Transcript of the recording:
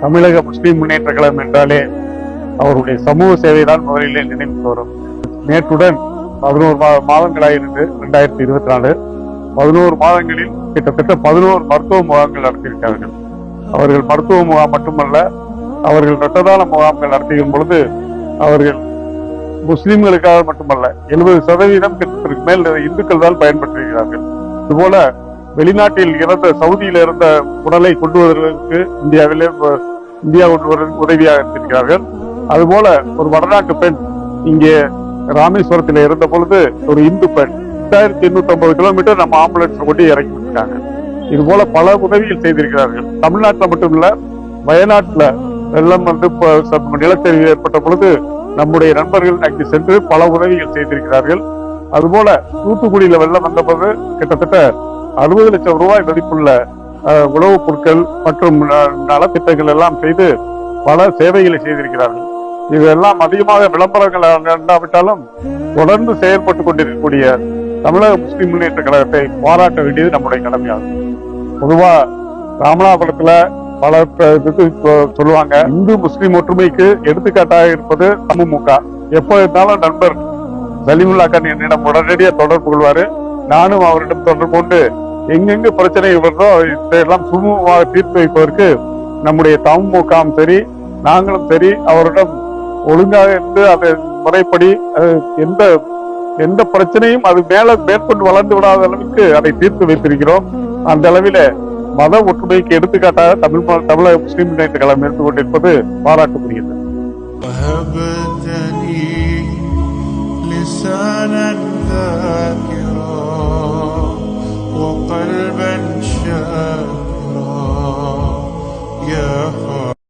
தமிழக முஸ்லிம் முன்னேற்ற கழகம் என்றாலே அவருடைய சமூக சேவை தான் முதலிலே நினைவுக்கு வரும் நேற்றுடன் பதினோரு மா- மாதங்களாயிருந்து இரண்டாயிரத்தி இருபத்தி நாலு பதினோரு மாதங்களில் கிட்டத்தட்ட பதினோரு மருத்துவ முகாம்கள் நடத்தியிருக்கிறார்கள். அவர்கள் மருத்துவ முகாம் மட்டுமல்ல அவர்கள் இரத்த முகாம்கள் நடத்தியும் பொழுது அவர்கள் முஸ்லிம்களுக்காக மட்டுமல்ல எழுபது சதவீதம் கிட்டத்திற்கு மேல் இந்துக்கள் தான் பயன்படுத்துகிறார்கள் இதுபோல வெளிநாட்டில் இறந்த சவுதியில் இருந்த உடலை கொண்டு வருவதற்கு இந்தியாவிலே இந்தியா கொண்டு வர உதவியாக இருந்திருக்கிறார்கள். அதுபோல ஒரு வடநாட்டு பெண் இங்கே ராமேஸ்வரத்தில் இருந்த பொழுது ஒரு இந்து பெண் எட்டாயிரத்தி எண்ணூத்தி ஐம்பது கிலோமீட்டர் நம்ம ஆம்புலன்ஸ் கொண்டு இறக்கி விட்டாங்க. இது போல பல உதவிகள் செய்திருக்கிறார்கள். தமிழ்நாட்டில் மட்டும் இல்ல வயநாட்டுல வெள்ளம் வந்து நிலச்சரிவு ஏற்பட்ட பொழுது நம்முடைய நண்பர்கள் அங்கு சென்று பல உதவிகள் செய்திருக்கிறார்கள். அதுபோல தூத்துக்குடியில வெள்ளம் வந்தபோது கிட்டத்தட்ட அறுபது லட்சம் ரூபாய் மதிப்புள்ள அஹ், உணவுப் பொருட்கள் மற்றும் நலத்திட்டங்கள் எல்லாம் செய்து பல சேவைகளை செய்திருக்கிறார்கள். இதெல்லாம் அதிகமாக விளம்பரங்கள் இல்லாவிட்டாலும் தொடர்ந்து செயல்பட்டு கொண்டிருக்கக்கூடிய தமிழக முஸ்லிம் முன்னேற்ற கழகத்தை பாராட்ட வேண்டியது நம்முடைய கடமையாகும். பொதுவா ராமநாதபுரத்துல பல இதுக்கு சொல்லுவாங்க இந்து முஸ்லிம் ஒற்றுமைக்கு எடுத்துக்காட்டாக இருப்பது அமமுக. எப்போ இருந்தாலும் நண்பர் சலீமுல்லா கான் என்னிடம் உடனடியாக தொடர்பு கொள்வாரு. நானும் அவரிடம் தொடர்பு கொண்டு எங்கெங்க பிரச்சனை வருதோ இதையெல்லாம் சுமூகமாக தீர்த்து வைப்பதற்கு நம்முடைய தமுமுகவும் சரி நாங்களும் சரி அவரிடம் ஒழுங்காக இருந்து அதை முறைப்படி அது எந்த எந்த பிரச்சனையும் அது மேல மேற்கொண்டு வளர்ந்து விடாத அளவுக்கு அதை தீர்த்து வைத்திருக்கிறோம். அந்த அளவில மத ஒற்றுமைக்கு எடுத்துக்காட்டாக தமிழ் ம- தமிழக முஸ்லீம் முன்னேற்ற கழகம் இருந்து பாராட்டுக்குரியது.